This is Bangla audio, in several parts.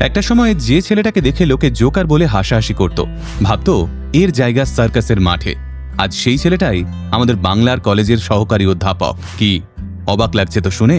একটা সময় যে ছেলেটাকে দেখে লোকে জোকার বলে হাসাহাসি করত, ভাবতো এর জায়গা সার্কাসের মাঠে। আজ সেই ছেলেটাই আমাদের বাংলার কলেজের সহকারী অধ্যাপক। কি, অবাক লাগছে তো শুনে?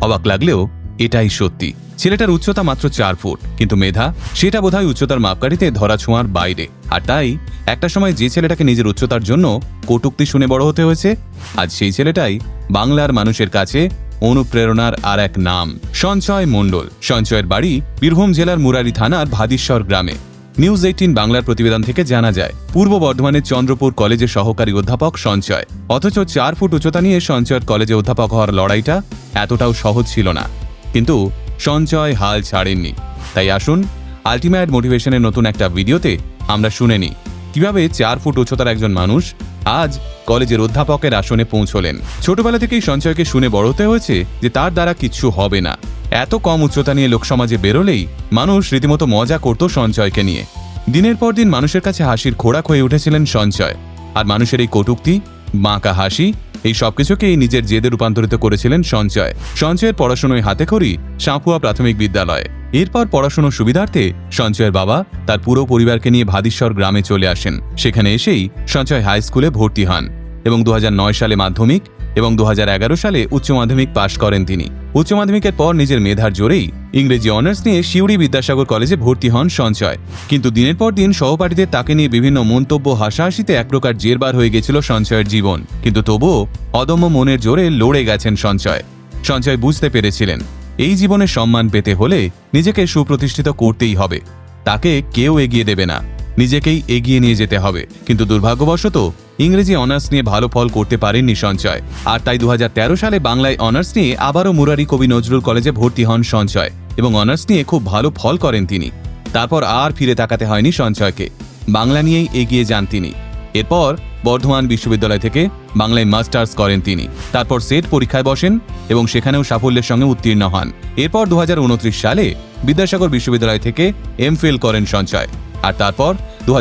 অবাক লাগলেও এটাই সত্যি। ছেলেটার উচ্চতা মাত্র চার ফুট, কিন্তু মেধা, সেটা বোধহয় উচ্চতার মাপকাঠিতে ধরা ছোঁয়ার বাইরে। আর তাই, একটা সময় যে ছেলেটাকে নিজের উচ্চতার জন্য কটুক্তি শুনে বড় হতে হয়েছে, আজ সেই ছেলেটাই বাংলার মানুষের কাছে অনুপ্রেরণার আর এক নাম, সঞ্চয় মণ্ডল। সঞ্চয়ের বাড়ি বীরভূম জেলার মুরারি থানার ভাদিশ্বর গ্রামে। নিউজ এইটিন বাংলার প্রতিবেদন থেকে জানা যায়, পূর্ব বর্ধমানের চন্দ্রপুর কলেজের সহকারী অধ্যাপক সঞ্চয়। অথচ চার ফুট উচ্চতা নিয়ে সঞ্চয়ের কলেজে অধ্যাপক হওয়ার লড়াইটা এতটাও সহজ ছিল না। কিন্তু সঞ্চয় হাল ছাড়েননি। তাই আসুন, আলটিমেট মোটিভেশনের নতুন একটা ভিডিওতে আমরা শুনে নিই। কীভাবে চার ফুট উচ্চতার একজন মানুষ আজ কলেজের অধ্যাপকের আসনে পৌঁছলেন? ছোটবেলা থেকেই সঞ্চয়কে শুনে বড় হতে হয়েছে যে তার দ্বারা কিচ্ছু হবে না। এত কম উচ্চতা নিয়ে লোকসমাজে বেরোলেই মানুষ রীতিমতো মজা করত সঞ্চয়কে নিয়ে। দিনের পর দিন মানুষের কাছে হাসির খোরাক হয়ে উঠেছিলেন সঞ্চয়। আর মানুষের এই কটুক্তি, বাঁকা হাসি এই সবকিছুকেই নিজের জেদে রূপান্তরিত করেছিলেন সঞ্চয় সঞ্চয়ের পড়াশোনায় হাতে খড়ি সাঁপুয়া প্রাথমিক বিদ্যালয়। এরপর পড়াশোনার সুবিধার্থে সঞ্চয়ের বাবা তার পুরো পরিবারকে নিয়ে ভাদিশ্বর গ্রামে চলে আসেন। সেখানে এসেই সঞ্চয় হাই স্কুলে ভর্তি হন। এবং দু হাজার নয় সালে মাধ্যমিক এবং দু হাজার এগারো সালে উচ্চ মাধ্যমিক পাশ করেন তিনি। উচ্চ মাধ্যমিকের পর নিজের মেধার জোরেই ইংরেজি অনার্স নিয়ে শিউড়ি বিদ্যাসাগর কলেজে ভর্তি হন সঞ্চয়। কিন্তু দিনের পর দিন সহপাঠীদের তাকে নিয়ে বিভিন্ন মন্তব্য, হাসাহাসিতে এক প্রকার জেরবার হয়ে গেছিল সঞ্চয়ের জীবন। কিন্তু তবুও অদম্য মনের জোরে লড়ে গেছেন সঞ্চয়। সঞ্চয় বুঝতে পেরেছিলেন, এই জীবনে সম্মান পেতে হলে নিজেকে সুপ্রতিষ্ঠিত করতেই হবে। তাকে কেউ এগিয়ে দেবে না। নিজেকেই এগিয়ে নিয়ে যেতে হবে। কিন্তু দুর্ভাগ্যবশত, ইংরেজি অনার্স নিয়ে ভালো ফল করতে পারেননি সঞ্চয়। আর তাই দু হাজার তেরো সালে বাংলায় অনার্স নিয়ে আবারও মুরারি কবি নজরুল কলেজে ভর্তি হন সঞ্চয় এবং অনার্স নিয়ে খুব ভালো ফল করেন তিনি। তারপর আর ফিরে তাকাতে হয়নি সঞ্চয়কে। বাংলা নিয়েই এগিয়ে যান তিনি। এরপর বর্ধমান বিশ্ববিদ্যালয় থেকে বাংলায় মাস্টার্স করেন তিনি। তারপর সেট পরীক্ষায় বসেন এবং সেখানেও সাফল্যের সঙ্গে উত্তীর্ণ হন। এরপর দু হাজার উনত্রিশ সালে বিদ্যাসাগর বিশ্ববিদ্যালয় থেকে এমফিল করেন সঞ্চয়। আর তারপর দু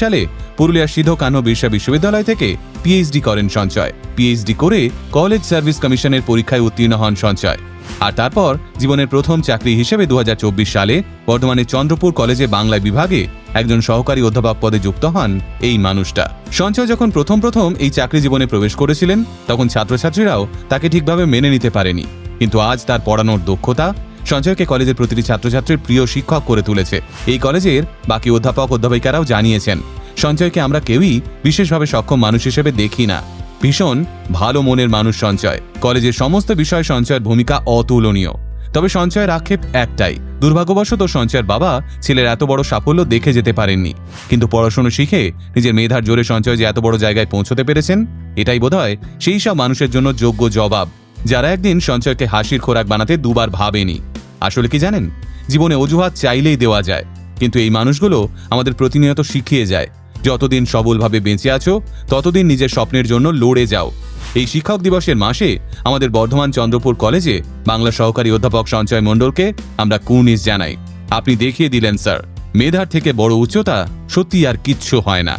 সালে পুরুলিয়ার সিধো কানহ বিরসা বিশ্ববিদ্যালয় থেকে পিএইচডি করেন সঞ্চয়। পিএইচডি করে কলেজ সার্ভিস কমিশনের পরীক্ষায় উত্তীর্ণ হন সঞ্চয়। আর তারপর জীবনের প্রথম চাকরি হিসেবে দু সালে বর্ধমানের চন্দ্রপুর কলেজে বাংলা বিভাগে একজন সহকারী অধ্যাপক পদে যুক্ত হন এই মানুষটা। সঞ্চয় যখন প্রথম প্রথম এই চাকরি জীবনে প্রবেশ করেছিলেন, তখন ছাত্রছাত্রীরাও তাকে ঠিকভাবে মেনে নিতে পারেনি। কিন্তু আজ তার পড়ানোর দক্ষতা সঞ্চয়কে কলেজের প্রতিটি ছাত্রছাত্রীর প্রিয় শিক্ষক করে তুলেছে। এই কলেজের বাকি অধ্যাপক অধ্যাপিকারাও জানিয়েছেন সঞ্চয়কে আমরা কেউই বিশেষভাবে সক্ষম মানুষ হিসেবে দেখি না। ভীষণ ভালো মনের মানুষ সঞ্চয় কলেজের সমস্ত বিষয় সঞ্চয়ের ভূমিকা অতুলনীয়। তবে সঞ্চয়ের আক্ষেপ একটাই, দুর্ভাগ্যবশত সঞ্চয়ের বাবা ছেলের এত বড় সাফল্য দেখে যেতে পারেননি। কিন্তু পড়াশোনা শিখে নিজের মেধার জোরে সঞ্চয় যে এত বড় জায়গায় পৌঁছতে পেরেছেন, এটাই বোধহয় সেই সব মানুষের জন্য যোগ্য জবাব, যারা একদিন সঞ্চয়কে হাসির খোরাক বানাতে দুবার ভাবেনি। আসলে কি জানেন? জীবনে অজুহাত চাইলেই দেওয়া যায়, কিন্তু এই মানুষগুলো আমাদের প্রতিনিয়ত শিখিয়ে যায়। যতদিন সবলভাবে বেঁচে আছো, ততদিন নিজের স্বপ্নের জন্য লড়ে যাও। এই শিক্ষক দিবসের মাসে আমাদের বর্ধমান চন্দ্রপুর কলেজে বাংলা সহকারী অধ্যাপক সঞ্চয় মণ্ডলকে আমরা কুর্নিশ জানাই। আপনি দেখিয়ে দিলেন, স্যার, মেধার থেকে বড় উচ্চতা সত্যি আর কিচ্ছু হয় না।